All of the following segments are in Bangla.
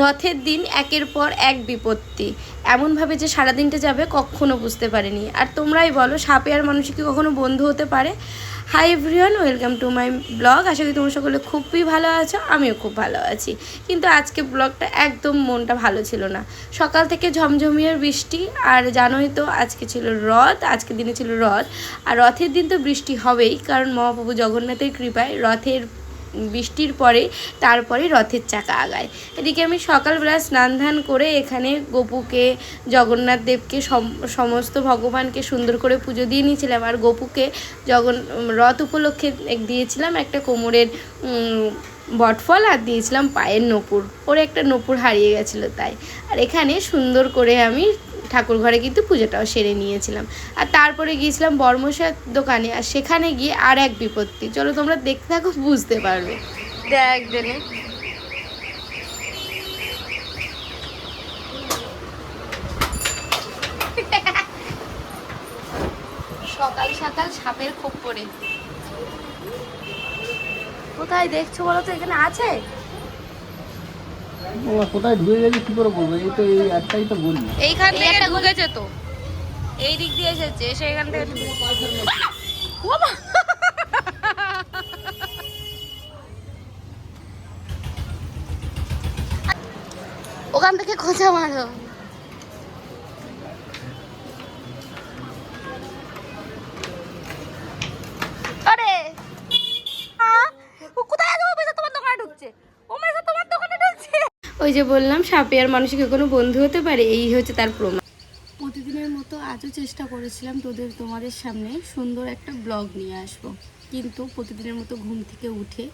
রথের দিন একের পর এক বিপত্তি। এমনভাবে যে সারাদিনটা যাবে কখনো বুঝতে পারেনি। আর তোমরাই বলো সাপে আর মানুষ কি কখনো বন্ধু হতে পারে? Hi everyone welcome to my blog আশা করি তোমরা সকলে খুবই ভালো আছো, আমিও খুব ভালো আছি। কিন্তু আজকে ব্লগটা একদম মনটা ভালো ছিল না। সকাল থেকে ঝমঝমিয়ে বৃষ্টি, আর জানোই তো আজকে ছিল রথ আজকে দিনে ছিল রথ। আর রথের দিন তো বৃষ্টি হবেই, কারণ মহাপ্রভু জগন্নাথের কৃপায় রথের বৃষ্টির পরে তারপরে রথের চাকা আগায়। এদিকে আমি সকালবেলা স্নান ধান করে এখানে গোপুকে, জগন্নাথ দেবকে, সম- সমস্ত ভগবানকে সুন্দর করে পুজো দিয়ে নিয়েছিলাম। আর গোপুকে জগন, রথ উপলক্ষে দিয়েছিলাম একটা কোমরের বটফল আর দিয়েছিলাম পায়ের নপুর। ওর একটা নপুর হারিয়ে গেছিল তাই। আর এখানে সুন্দর করে আমি ঠাকুর ঘরে কিন্তু পুজোটাও সেরে নিয়েছিলাম। আর তারপরে গিয়েছিলাম বর্মশার দোকানে, আর সেখানে গিয়ে আর এক বিপত্তি। চলো তোমরা দেখতে থাকো, বুঝতে পারবে। দেখ, জেনে। সকাল সকাল সাপের খোপ পড়ে কোথায় দেখছ বলো তো, এখানে আছে? বাবা, কোথায় ঢুকে গেছে কি করে বলব? এই তো এই একটাই তো বলি এইখান থেকে ঢুকেছে তো। এই দিক দিয়ে এসেছে এসে এখান থেকে! ওখান থেকে খোঁজা মারো। ওই যে বললাম সাপে আর মানুষকে কোনো বন্ধু হতে পারে, এই হচ্ছে তার প্রমাণ। প্রতিদিনের মতো আজও চেষ্টা করেছিলাম তোদের তোমাদের সামনে সুন্দর একটা ব্লগ নিয়ে আসব। কিন্তু প্রতিদিনের মতো ঘুম থেকে উঠে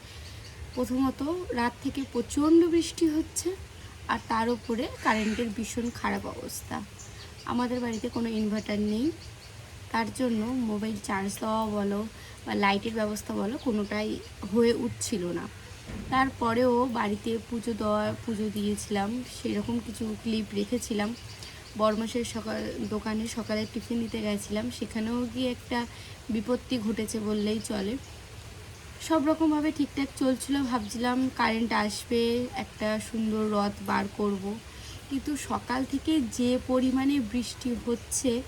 প্রথমত রাত থেকে প্রচণ্ড বৃষ্টি হচ্ছে আর তার উপরে কারেন্টের ভীষণ খারাপ অবস্থা। আমাদের বাড়িতে কোনো ইনভার্টার নেই। তার জন্য মোবাইল চার্জ দেওয়া বলো বা লাইটের ব্যবস্থা বলো কোনোটাই হয়ে উঠছিল না। তারপরেও বাড়িতে পুজো দেওয়া, পুজো দিয়েছিলাম, সেরকম কিছু ক্লিপ রেখেছিলাম। বর্মাসের সকাল, দোকানে সকালে টিফিন দিতে গেছিলাম, সেখানেও গিয়ে একটা বিপত্তি ঘটেছে বললেই চলে। সব রকমভাবে ঠিকঠাক চলছিল, ভাবছিলাম কারেন্ট আসবে, একটা সুন্দর রথ বার করব। কিন্তু সকাল থেকে যে পরিমাণে বৃষ্টি হচ্ছে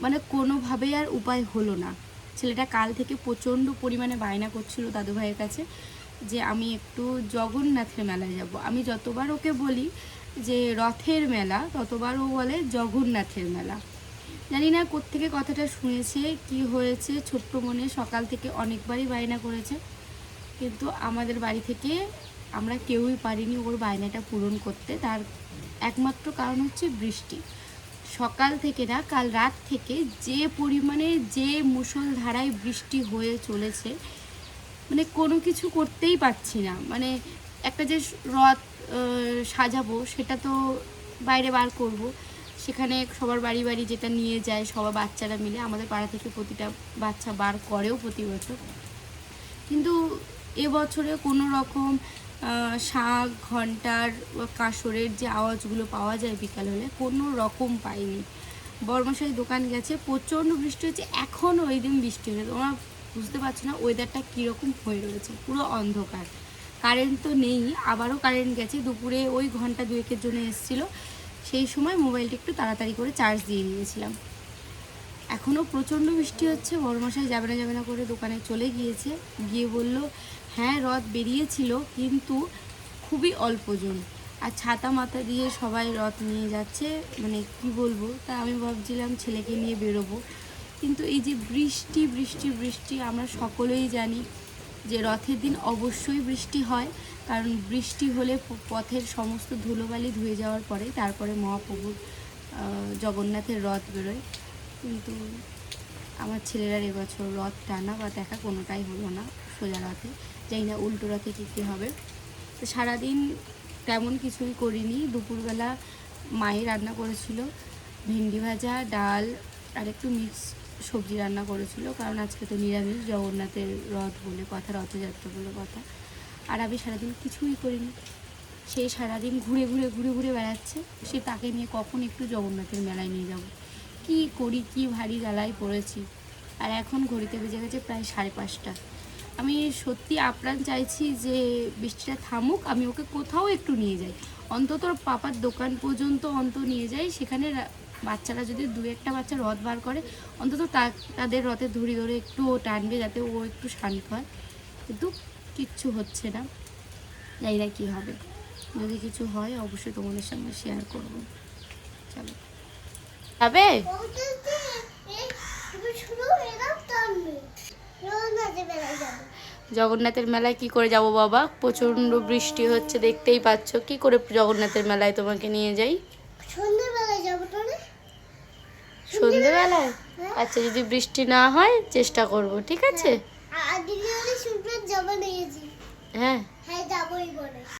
মানে কোনোভাবেই আর উপায় হলো না। ছেলেটা কাল থেকে প্রচণ্ড পরিমাণে বায়না করছিল দাদু ভাইয়ের কাছে। যে আমি একটু জগন্নাথের মেলায় যাব। আমি যতবার ওকে বলি যে রথের মেলা, ততবার ও বলে জগন্নাথের মেলা। জানি না কোত্থেকে কথাটা শুনেছে, কি হয়েছে, ছোট্ট মনে সকাল থেকে অনেকবারই বায়না করেছে। কিন্তু আমাদের বাড়ি থেকে আমরা কেউই পারিনি ওর বায়নাটা পূরণ করতে। তার একমাত্র কারণ হচ্ছে বৃষ্টি। সকাল থেকে না, কাল রাত থেকে যে পরিমাণে যে মুষলধারায় বৃষ্টি হয়ে চলেছে মানে কোনো কিছু করতেই পারছি না। মানে একটা যে রথ সাজাবো সেটা তো বাইরে বার করব। সেখানে সবার বাড়ি বাড়ি যেটা নিয়ে যায় সবার বাচ্চারা মিলে, আমাদের পাড়া থেকে প্রতিটা বাচ্চা বার করেও প্রতি বছর। কিন্তু এবছরে কোনো রকম শাঁখ ঘণ্টার কাঁসরের যে আওয়াজগুলো পাওয়া যায় বিকাল হলে, কোনো রকম পাইনি। বর্মশাই দোকান গেছে, প্রচণ্ড বৃষ্টি হচ্ছে, এখনও ওই দিন বৃষ্টি হয়েছে তোমরা বুঝতে পারছ না ওয়েদারটা কীরকম হয়ে রয়েছে, পুরো অন্ধকার। কারেন্ট তো নেই, আবারও কারেন্ট গেছে, দুপুরে ওই ঘণ্টা দুয়েকের জন্য এসেছিল, সেই সময় মোবাইলটা একটু তাড়াতাড়ি করে চার্জ দিয়ে নিয়েছিলাম এখনও প্রচণ্ড বৃষ্টি হচ্ছে, বড়মশাই যাবে না যাবে না করে দোকানে চলে গিয়েছে, গিয়ে বলল হ্যাঁ রথ বেরিয়েছিল, কিন্তু খুবই অল্পজন আর ছাতা মাথা দিয়ে সবাই রথ নিয়ে যাচ্ছে মানে কি বলব, তা আমি ভাবছিলাম ছেলেকে নিয়ে বেরোবো। কিন্তু এই যে বৃষ্টি বৃষ্টি বৃষ্টি আমরা সকলেই জানি যে রথের দিন অবশ্যই বৃষ্টি হয়। কারণ বৃষ্টি হলে পথের সমস্ত ধুলোবালি ধুয়ে যাওয়ার পরে তারপরে মহাপ্রভুর জগন্নাথের রথ বেরোয়। কিন্তু আমার ছেলেরা এবছর রথ টানা বা দেখা কোনোটাই হলো না সোজা রথে। যাই না উল্টো রথে কী কী হবে। তো সারাদিন তেমন কিছুই করিনি। দুপুরবেলা মায়ে রান্না করেছিল। ভেন্ডি ভাজা, ডাল আর একটু মিক্স সবজি রান্না করেছিল, কারণ আজকে তো নিরামিষ, জগন্নাথের রথ বলে কথা, রথযাত্রা বলে কথা। আর আমি সারাদিন কিছুই করিনি। সে সারাদিন ঘুরে ঘুরে ঘুরে ঘুরে বেড়াচ্ছে। সে তাকে নিয়ে কখন একটু জগন্নাথের মেলায় নিয়ে যাব? কি করি, কি ভারী জ্বালায় পড়েছি। আর এখন ঘড়িতে বেজে গেছে প্রায় সাড়ে পাঁচটা। আমি সত্যি আপ্রাণ চাইছি যে বৃষ্টিটা থামুক, আমি ওকে কোথাও একটু নিয়ে যাই। অন্তত পাপার দোকান পর্যন্ত অন্ত নিয়ে যাই, সেখানে বাচ্চারা যদি দু একটা বাচ্চা রথ বার করে, অন্তত তাদের রথে ধরি ধরে একটু ও টানবে যাতে ও একটু শান্ত হয়। কিন্তু কিচ্ছু হচ্ছে না। জানি না কী হবে। যদি কিছু হয়, অবশ্যই তোমাদের সঙ্গে শেয়ার করব। চলো। যাবে? জগন্নাথের মেলায় কি করে যাব বাবা? প্রচণ্ড বৃষ্টি হচ্ছে, দেখতেই পাচ্ছ। কি করে জগন্নাথের মেলায় তোমাকে নিয়ে যাই? সন্ধেবেলায় আচ্ছা যদি বৃষ্টি না হয় চেষ্টা করব ঠিক আছে? হ্যাঁ। হ্যাঁ।